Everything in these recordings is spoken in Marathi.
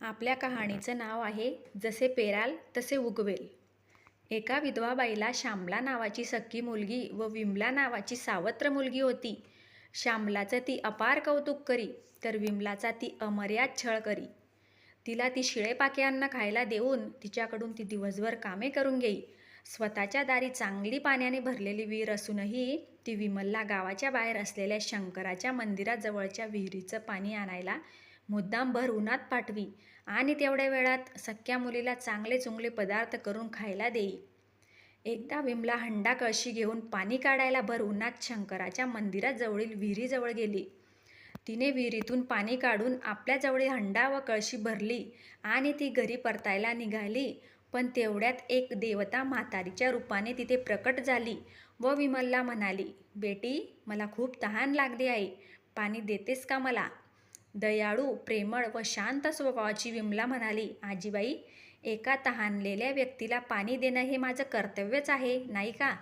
आपल्या कहाणीचं नाव आहे जसे पेराल तसे उगवेल. एका विधवा बाईला श्यामला नावाची सख्खी मुलगी व विमला नावाची सावत्र मुलगी होती. श्यामलाचं ती अपार कौतुक करी तर विमलाचा ती अमर्याद छळ करी. तिला ती शिळेपाके अन्न खायला देऊन तिच्याकडून ती दिवसभर कामे करून घेई. स्वतःच्या दारी चांगली पाण्याने भरलेली विहीर असूनही ती विमलला गावाच्या बाहेर असलेल्या शंकराच्या मंदिराजवळच्या विहिरीचं पाणी आणायला मुद्दाम भर उन्हात पाठवी आणि तेवढ्या वेळात सख्या मुलीला चांगले चुंगले पदार्थ करून खायला देई. एकदा विमला हंडा कळशी घेऊन पाणी काढायला भर उन्हात शंकराच्या मंदिराजवळील विहिरीजवळ गेली. तिने विहिरीतून पाणी काढून आपल्याजवळील हंडा व कळशी भरली आणि ती घरी परतायला निघाली. पण तेवढ्यात एक देवता म्हातारीच्या रूपाने तिथे प्रकट झाली व विमलला म्हणाली बेटी मला खूप तहान लागली आहे. पाणी देतेस का मला? दयाळू प्रेमळ व शांत स्वभावाची विमला म्हणाली आजीबाई एका तहानलेल्या व्यक्तीला पाणी देणं हे माझं कर्तव्यच आहे नाही का?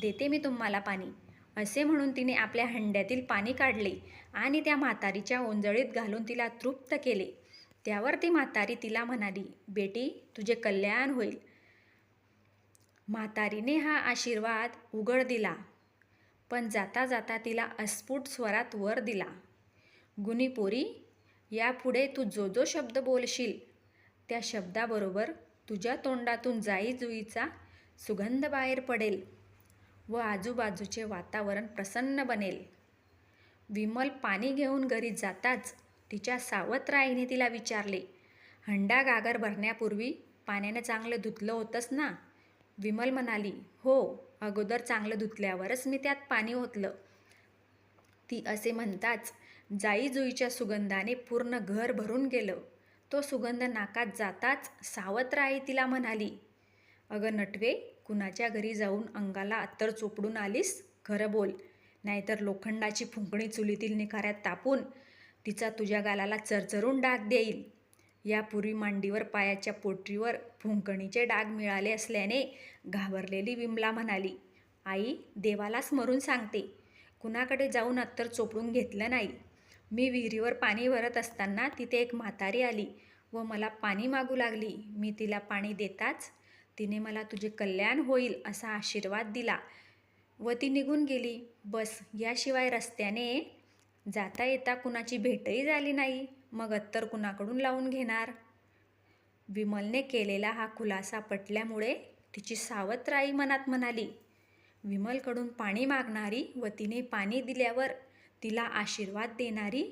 देते मी तुम्हाला पाणी. असे म्हणून तिने आपल्या हंड्यातील पाणी काढले आणि त्या म्हातारीच्या ओंजळीत घालून तिला तृप्त केले. त्यावर ती म्हातारी तिला म्हणाली बेटी तुझे कल्याण होईल. म्हातारीने हा आशीर्वाद उघड दिला पण जाता जाता तिला अस्फुट स्वरात वर दिला. गुनी पोरी यापुढे तू जो जो शब्द बोलशील त्या शब्दाबरोबर तुझ्या तोंडातून जाई जुईचा सुगंध बाहेर पडेल व आजूबाजूचे वातावरण प्रसन्न बनेल. विमल पाणी घेऊन घरी जाताच तिच्या सावत्र आईने तिला विचारले हंडा गागर भरण्यापूर्वी पाण्याने चांगलं धुतलं होतंस ना? विमल म्हणाली हो अगोदर चांगलं धुतल्यावरच मी त्यात पाणी ओतलं. ती असे म्हणताच जाई जुईच्या सुगंधाने पूर्ण घर भरून गेलं. तो सुगंध नाकात जाताच सावत्र आई तिला म्हणाली अगं नटवे कुणाच्या घरी जाऊन अंगाला अत्तर चोपडून आलीस? खरं बोल. नाहीतर लोखंडाची फुंकणी चुलीतील निखाऱ्यात तापून तिचा तुझ्या गालाला चरचरून डाग देईल. यापूर्वी मांडीवर पायाच्या पोटरीवर फुंकणीचे डाग मिळाले असल्याने घाबरलेली विमला म्हणाली आई देवाला स्मरून सांगते. कुणाकडे जाऊन अत्तर चोपडून घेतलं नाही. मी विहिरीवर पाणी भरत असताना तिथे एक म्हातारी आली व मला पाणी मागू लागली. मी तिला पाणी देताच तिने मला तुझे कल्याण होईल असा आशीर्वाद दिला व ती निघून गेली. बस याशिवाय रस्त्याने जाता येता कुणाची भेटही झाली नाही. मग अत्तर कुणाकडून लावून घेणार? विमलने केलेला हा खुलासा पटल्यामुळे तिची सावत्र आई मनात म्हणाली विमलकडून पाणी मागणारी व तिने पाणी दिल्यावर तिला आशीर्वाद देणारी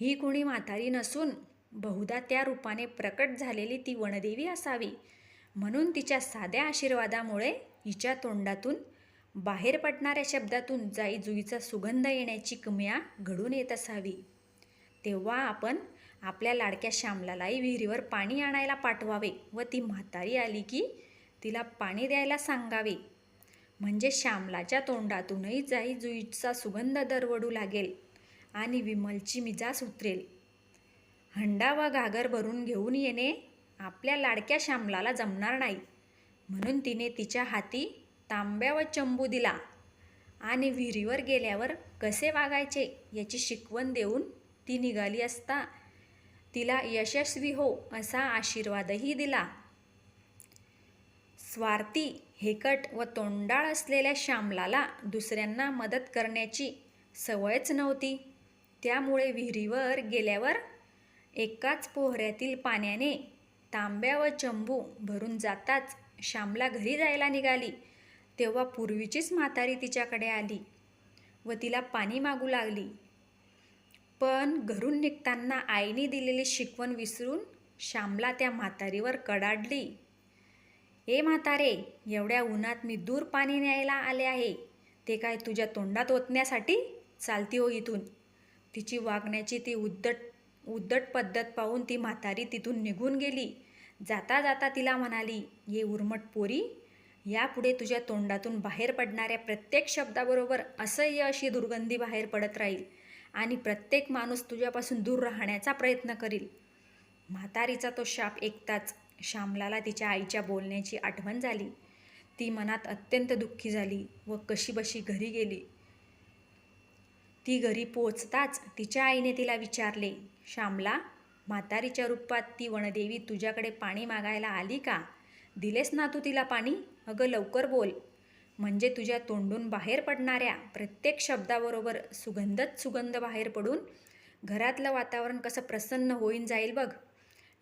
ही कुणी म्हातारी नसून बहुधा त्या रूपाने प्रकट झालेली ती वनदेवी असावी. म्हणून तिच्या साध्या आशीर्वादामुळे हिच्या तोंडातून बाहेर पडणाऱ्या शब्दातून जाई जुईचा सुगंध येण्याची कमिया घडून येत असावी. तेव्हा आपण आपल्या लाडक्या श्यामलालाही विहिरीवर पाणी आणायला पाठवावे व ती म्हातारी आली की तिला पाणी द्यायला सांगावे. म्हणजे श्यामलाच्या तोंडातूनही जाई जुईचा सुगंध दरवडू लागेल आणि विमलची मिजास उतरेल. हंडा व घागर भरून घेऊन येणे आपल्या लाडक्या श्यामलाला जमणार नाही. म्हणून तिने तिच्या हाती तांब्या व चंबू दिला आणि विहिरीवर गेल्यावर कसे वागायचे याची शिकवण देऊन ती निघाली असता तिला यशस्वी हो असा आशीर्वादही दिला. स्वार्थी हेकट व तोंडाळ असलेल्या श्यामलाला दुसऱ्यांना मदत करण्याची सवयच नव्हती. त्यामुळे विहिरीवर गेल्यावर एकाच पोहऱ्यातील पाण्याने तांब्या व चंबू भरून जाताच श्यामला घरी जायला निघाली. तेव्हा पूर्वीचीच म्हातारी तिच्याकडे आली व तिला पाणी मागू लागली. पण घरून निघताना आईने दिलेली शिकवण विसरून श्यामला त्या म्हातारीवर कडाडली. ए म्हातारे एवढ्या उन्हात मी दूर पाणी न्यायला आले आहे. ते काय तुझ्या तोंडात ओतण्यासाठी? चालती हो इथून. तिची वागण्याची ती उद्दट उद्दट पद्धत पाहून ती म्हातारी तिथून निघून गेली. जाता जाता तिला म्हणाली ये उर्मट पोरी यापुढे तुझ्या तोंडातून बाहेर पडणाऱ्या प्रत्येक शब्दाबरोबर असह्य अशी दुर्गंधी बाहेर पडत राहील आणि प्रत्येक माणूस तुझ्यापासून दूर राहण्याचा प्रयत्न करील. म्हातारीचा तो शाप एकताच श्यामलाला तिच्या आईच्या बोलण्याची आठवण झाली. ती मनात अत्यंत दुःखी झाली व कशीबशी घरी गेली. ती घरी पोचताच तिच्या आईने तिला विचारले श्यामला म्हातारीच्या रूपात ती वनदेवी तुझ्याकडे पाणी मागायला आली का? दिलेस ना तू तिला पाणी? अगं लवकर बोल. म्हणजे तुझ्या तोंडून बाहेर पडणाऱ्या प्रत्येक शब्दाबरोबर सुगंधच सुगंध बाहेर पडून घरातलं वातावरण कसं प्रसन्न होईन जाईल बघ.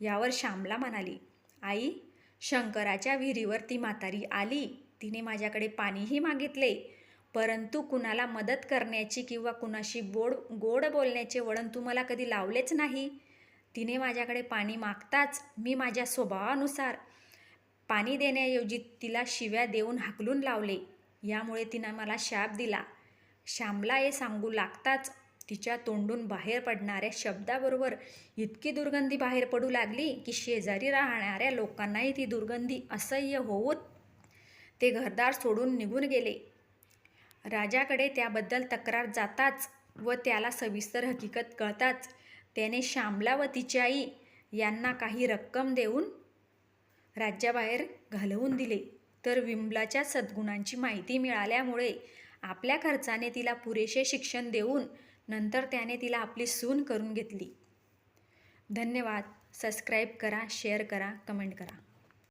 यावर श्यामला म्हणाली. आई शंकराच्या विहिरीवर ती म्हातारी आली. तिने माझ्याकडे पाणीही मागितले. परंतु कुणाला मदत करण्याची किंवा कुणाशी बोड गोड बोलण्याचे वळण तू मला कधी लावलेच नाही. तिने माझ्याकडे पाणी मागताच मी माझ्या स्वभावानुसार पाणी देण्याऐवजी तिला शिव्या देऊन हाकलून लावले. यामुळे तिनं मला शाप दिला. श्यामला हे सांगू लागताच तिच्या तोंडून बाहेर पडणाऱ्या शब्दाबरोबर इतकी दुर्गंधी बाहेर पडू लागली की शेजारी राहणाऱ्या लोकांनाही ती दुर्गंधी असह्य होऊन ते घरदार सोडून निघून गेले. राजाकडे त्याबद्दल तक्रार जाताच व त्याला सविस्तर हकीकत कळताच त्याने श्यामला व तिची आई यांना काही रक्कम देऊन राज्याबाहेर घालवून दिले. तर विमलाच्या सद्गुणांची माहिती मिळाल्यामुळे आपल्या खर्चाने तिला पुरेसे शिक्षण देऊन नंतर त्याने तिला आपली सून करून घेतली. धन्यवाद. सबस्क्राईब करा शेअर करा कमेंट करा.